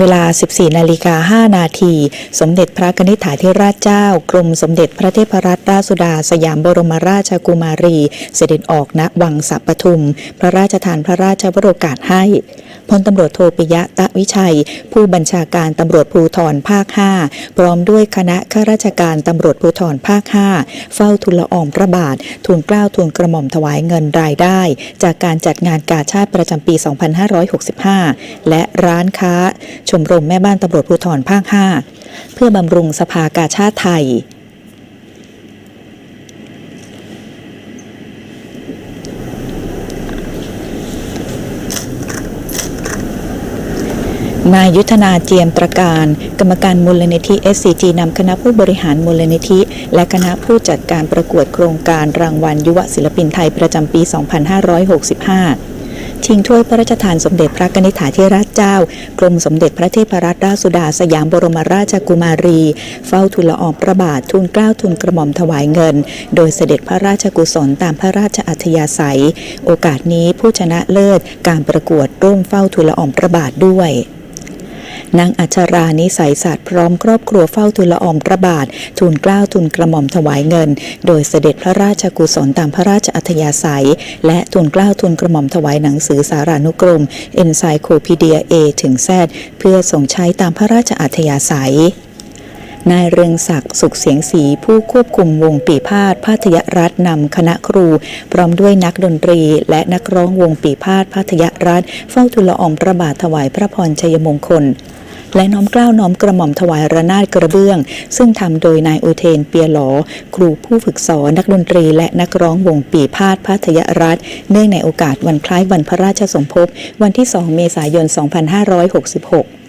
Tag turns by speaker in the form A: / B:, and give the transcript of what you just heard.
A: เวลา 14 นาฬิกา 5 นาที สมเด็จพระกนิษฐาธิราชเจ้า กรมสมเด็จพระเทพรัตนราชสุดา สยามบรมราชกุมารี เสด็จออกณวังสัปทุม พระราชทานพระราชวโรกาสให้พลตำรวจโทปิยะตะวิชัย ผู้บัญชาการตำรวจภูธรภาค 5 พร้อมด้วยคณะข้าราชการตำรวจภูธรภาค 5 เฝ้าทุลอองพระบาททูลเกล้าทูลกระหม่อมถวายเงินรายได้ จากการจัดงานกาชาติประจำปี 2565 และร้านค้าชมรมแม่บ้านตำรวจภูธรภาค 5 เพื่อบำรุงสภากาชาติไทย นายยุทธนาเจียมตรการ กรรมการมูลนิธิ SCG นำคณะผู้บริหารมูลนิธิ และคณะผู้จัดการประกวดโครงการรางวัลยุวศิลปินไทยประจำปี 2565 ชิงถ้วยพระราชทานสมเด็จพระกนิษฐาธิราชเจ้า กรมสมเด็จพระเทพรัตนราชสุดาสยามบรมราชกุมารี เฝ้าทูลละอองพระบาททูลเกล้าทูลกระหม่อมถวายเงิน โดยเสด็จพระราชกุศลตามพระราชอัธยาศัย โอกาสนี้ผู้ชนะเลิศการประกวดร่วมเฝ้าทูลละอองพระบาทด้วย นางอัชรานิสัยศาสตร์พร้อมครอบครัวเฝ้าทูลละอองพระบาท ทูลเกล้าทูลกระหม่อมถวายเงิน โดยเสด็จพระราชกุศลตามพระราชอัธยาศัย และทูลเกล้าทูลกระหม่อมถวายหนังสือสารานุกรม Encyclopedia A ถึง Z เพื่อส่งใช้ตามพระราชอัธยาศัยนายเรืองศักดิ์สุขเสียงสีผู้ควบคุมวงปีพาดพาทยรัฐนำคณะครู พร้อมด้วยนักดนตรี และนักร้องวงปีพาดพาทยรัฐเฝ้าทูลละอองพระบาทถวายพระพรชัยมงคล และน้อมเกล้าน้อมกระหม่อมถวายระนาดกระเบื้อง ซึ่งทำโดยนายอุเทนเปียหลอ ครูผู้ฝึกสอนนักดนตรีและนักร้องวงปีพาดพัทยรัฐ เนื่องในโอกาสวันคล้ายวันพระราชสมภพวันที่ 2 เมษายน 2566